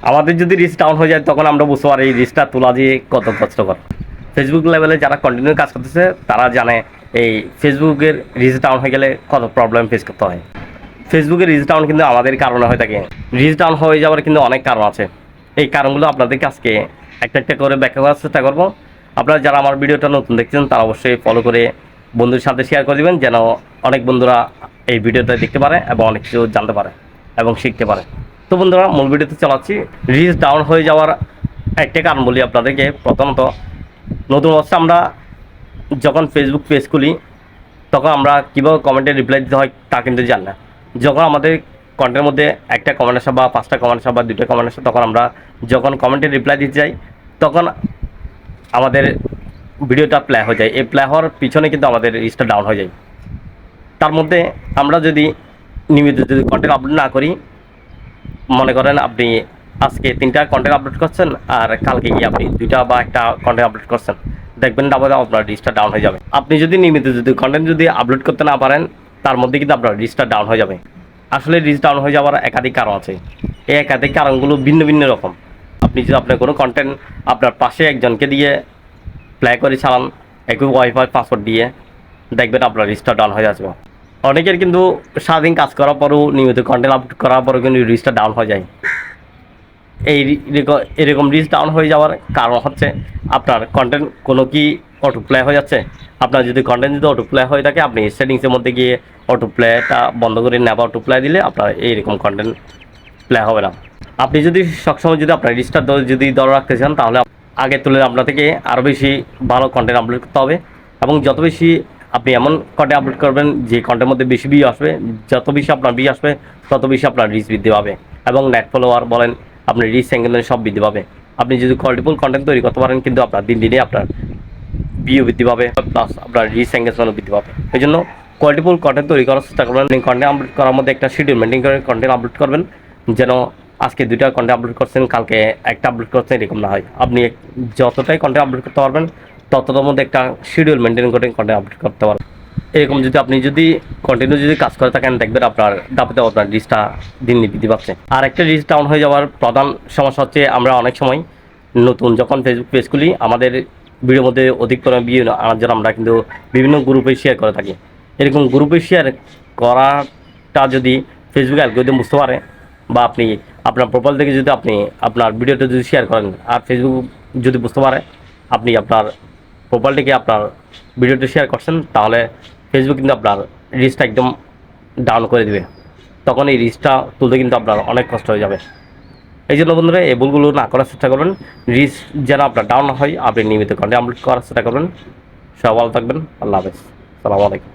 আমাদের যদি reach down হয়ে যায়, তখন আমরা বুঝতে পারি এই রিচটা তোলা দিয়ে কত কষ্টকর। ফেসবুক লেভেলে যারা কন্টিনিউ কাজ করতেছে, তারা জানে এই ফেসবুকের রিচ ডাউন হয়ে গেলে কত প্রবলেম ফেস করতে হয়। ফেসবুকের রিচ ডাউন কিন্তু আমাদের কারণে হয়ে থাকে। রিচ ডাউন হয়ে যাওয়ার কিন্তু অনেক কারণ আছে। এই কারণগুলো আপনাদেরকে আজকে একটা একটা করে ব্যাখ্যা করার চেষ্টা করব। আপনারা যারা আমার ভিডিওটা নতুন দেখছেন, তারা অবশ্যই ফলো করে বন্ধুর সাথে শেয়ার করে দিবেন, যেন অনেক বন্ধুরা এই ভিডিওটা দেখতে পারে এবং অনেক কিছু জানতে পারে এবং শিখতে পারে। তো বন্ধুরা, মূল ভিডিওতে চালাচ্ছি। রিচ ডাউন হয়ে যাওয়ার একটা কারণ বলি আপনাদেরকে। প্রথমত, নতুন অবস্থা আমরা যখন ফেসবুক পেজ খুলি, তখন আমরা কীভাবে কমেন্টে রিপ্লাই দিতে হয় তা কিন্তু জানি না। যখন আমাদের কমেন্টের মধ্যে একটা কমেন্ট আসে বা পাঁচটা কমেন্ট আসে বা দুটো কমেন্ট আসে, তখন আমরা যখন কমেন্টে রিপ্লাই দিতে যাই, তখন আমাদের ভিডিওটা প্লে হয়ে যায়। এই প্লে হওয়ার পিছনে কিন্তু আমাদের রিচটা ডাউন হয়ে যায়। তার মধ্যে আমরা যদি নিয়মিত যদি কন্টেন্ট আপলোড না করি মনে করেন আপনি আজকে তিনটা কন্টেন্ট আপলোড করছেন আর কালকে গিয়ে আপনি দুইটা বা একটা কন্টেন্ট আপলোড করছেন। দেখবেন তারপরে আপনার রিচটা ডাউন হয়ে যাবে। আপনি যদি নিয়মিত যদি কন্টেন্ট যদি আপলোড করতে না পারেন, তার মধ্যে কিন্তু আপনার রিচটা ডাউন হয়ে যাবে। আসলে রিচ ডাউন হয়ে যাওয়ার একাধিক কারণ আছে। এই একাধিক কারণগুলো ভিন্ন ভিন্ন রকম। আপনি যদি আপনার কোনো কন্টেন্ট আপনার পাশে একজনকে দিয়ে প্লে করে চালান, একই ওয়াইফাই পাসওয়ার্ড দিয়ে, দেখবেন আপনার রিচটা ডাউন হয়ে যাবে অনেকের কিন্তু সারাদিন কাজ করার পরেও নিয়মিত কন্টেন্ট আপলোড করার পরেও কিন্তু রিচটা ডাউন হয়ে যায়। এই এরকম রিচ ডাউন হয়ে যাওয়ার কারণ হচ্ছে আপনার কন্টেন্ট কোনো কি অটো প্লে হয়ে যাচ্ছে। আপনার যদি কন্টেন্ট যদি অটো প্লে হয়ে থাকে, আপনি সেটিংসের মধ্যে গিয়ে অটো প্লেটা বন্ধ করে নেবা অটো প্লে দিলে আপনার এইরকম কন্টেন্ট প্লে হবে না। আপনি যদি সবসময় যদি আপনার রিচটা যদি ধরে রাখতে চান, তাহলে আগে তুলে আপনার থেকে আরও বেশি ভালো কন্টেন্ট আপলোড করতে হবে এবং যত বেশি আপনি এমন কন্টেন্ট আপলোড করবেন যে কন্টেন্টের মধ্যে বেশি বিয়ে আসবে। যত বেশি আপনার বিয়ে আসবে, তত বেশি আপনার রিচ বৃদ্ধি পাবে এবং নেট ফলোয়ার বলেন, আপনার রিচ এঙ্গেল সব বৃদ্ধি পাবে। আপনি যদি কোয়ালিটিফুল কন্টেন্ট তৈরি করতে পারেন, কিন্তু আপনার দিন দিনে আপনার বিও বৃদ্ধি পাবে প্লাস আপনার রিচ এঙ্গেজমেন্টও বৃদ্ধি পাবে। এই জন্য কোয়ালিটিফুল কন্টেন্ট তৈরি করার চেষ্টা করবেন কন্টেন্ট আপলোড করার মধ্যে একটা শিডিউল মেনটেন করে কন্টেন্ট আপলোড করবেন, যেন আজকে দুইটা কন্টেন্ট আপলোড করছেন, কালকে একটা আপলোড করছেন, এরকম না হয়। আপনি যতটাই কন্টেন্ট আপলোড করতে পারবেন ততটার মধ্যে একটা শিডিউল মেনটেন করে কন্টেন্ট আপলোড করতে পারবেন এরকম যদি আপনি যদি কন্টিনিউ যদি কাজ করে থাকেন, দেখবেন আপনার দাপিতে আপনার রিচটা দিন বৃদ্ধি পাচ্ছে। আর একটা রিস্ক ডাউন হয়ে যাওয়ার প্রধান সমস্যা হচ্ছে, আমরা অনেক সময় নতুন যখন ফেসবুক পেজ খুলি, আমাদের ভিডিওর মধ্যে অধিক পরিমাণ ভিউ আনার জন্য আমরা কিন্তু বিভিন্ন গ্রুপে শেয়ার করে থাকি। এরকম গ্রুপে শেয়ার করাটা যদি ফেসবুক অ্যালগোরিদম বুঝতে পারে বা আপনি আপনার প্রোফাইল থেকে যদি আপনি আপনার ভিডিওটা যদি শেয়ার করেন, আর ফেসবুক যদি বুঝতে পারে, আপনি আপনার প্রোফাইল থেকে আপনার ভিডিওটি শেয়ার করছেন, তাহলে ফেসবুক কিন্তু আপনার রিচটা একদম ডাউন করে দিবে। তখন এই রিচটা তুলতে কিন্তু আপনার অনেক কষ্ট হয়ে যাবে। এই জন্য বন্ধুরা, এই ভুলগুলো না করার চেষ্টা করবেন। রিচ যেন আপনার ডাউন হয়, আপনি নিয়মিত কন্টেন্ট আপলোড করার চেষ্টা করবেন। সব ভালো থাকবেন। আল্লাহ হাফেজ। সালামু আলাইকুম।